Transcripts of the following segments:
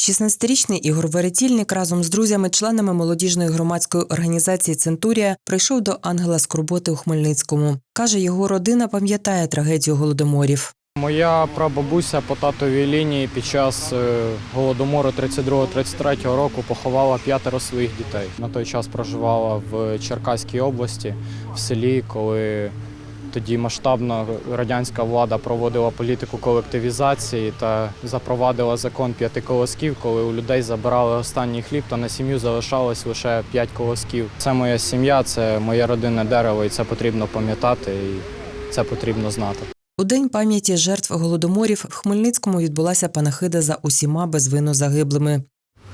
16-річний Ігор Веретільник разом з друзями, членами молодіжної громадської організації Центурія прийшов до ангела скорботи у Хмельницькому. Каже, його родина пам'ятає трагедію голодоморів. Моя прабабуся по татовій лінії під час е, голодомору 32-33 року поховала п'ятеро своїх дітей. На той час проживала в Черкаській області, в селі, коли тоді масштабна радянська влада проводила політику колективізації та запровадила закон п'яти колосків, коли у людей забирали останній хліб, то на сім'ю залишалось лише п'ять колосків. Це моя сім'я, це моє родинне дерево, і це потрібно пам'ятати, і це потрібно знати. У день пам'яті жертв голодоморів в Хмельницькому відбулася панахида за усіма безвинно загиблими.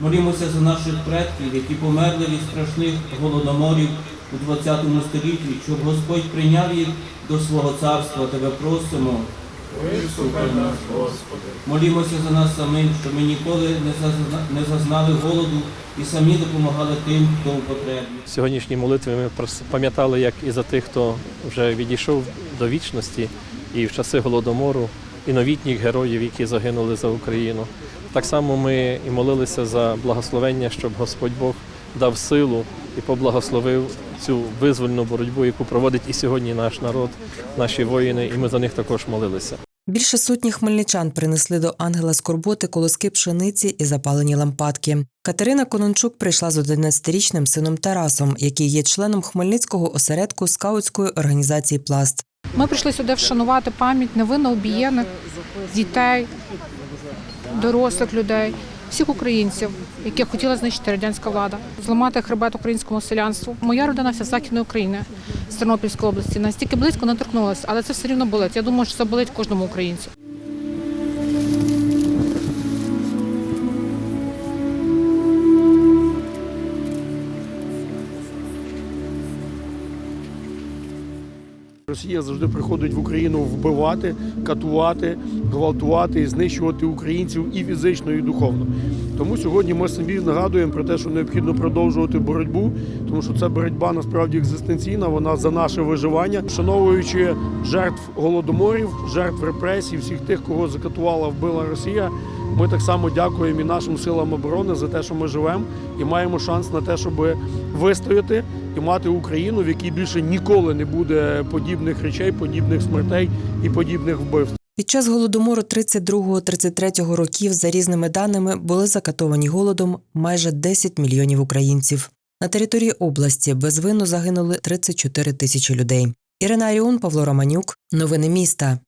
Молімося за наших предків, які померли від страшних голодоморів у 20 столітті, щоб Господь прийняв їх до свого царства. Тебе просимо. Виступи нас, Господи. Молімося за нас самих, щоб ми ніколи не зазна- зазнали голоду і самі допомагали тим, хто у потребі. В сьогоднішній молитві ми пам'ятали, як і за тих, хто вже відійшов до вічності, і в часи голодомору, і новітніх героїв, які загинули за Україну. Так само ми і молилися за благословення, щоб Господь Бог дав силу і поблагословив цю визвольну боротьбу, яку проводить і сьогодні наш народ, наші воїни, і ми за них також молилися. Більше сотні хмельничан принесли до ангела скорботи колоски пшениці і запалені лампадки. Катерина Конончук прийшла з 11-річним сином Тарасом, який є членом Хмельницького осередку скаутської організації Пласт. Ми прийшли сюди вшанувати пам'ять невинно обієних дітей, дорослих людей, всіх українців, яких хотіла знищити радянська влада, зламати хребет українському селянству. Моя родина вся з західної України, з Тернопільської області, настільки близько не торкнулася, але це все рівно болить. Я думаю, що це болить кожному українцю. Росія завжди приходить в Україну вбивати, катувати, гвалтувати і знищувати українців і фізично, і духовно. Тому сьогодні ми собі нагадуємо про те, що необхідно продовжувати боротьбу, тому що ця боротьба насправді екзистенційна, вона за наше виживання, вшановуючи жертв голодоморів, жертв репресій, всіх тих, кого закатувала, вбила Росія. Ми так само дякуємо і нашим силам оборони за те, що ми живемо і маємо шанс на те, щоб вистояти і мати Україну, в якій більше ніколи не буде подібних речей, подібних смертей і подібних вбивств. Під час голодомору 32-33 років, за різними даними, були закатовані голодом майже 10 мільйонів українців. На території області безвинно загинули 34 тисячі людей. Ірина Аріон, Павло Романюк. Новини міста.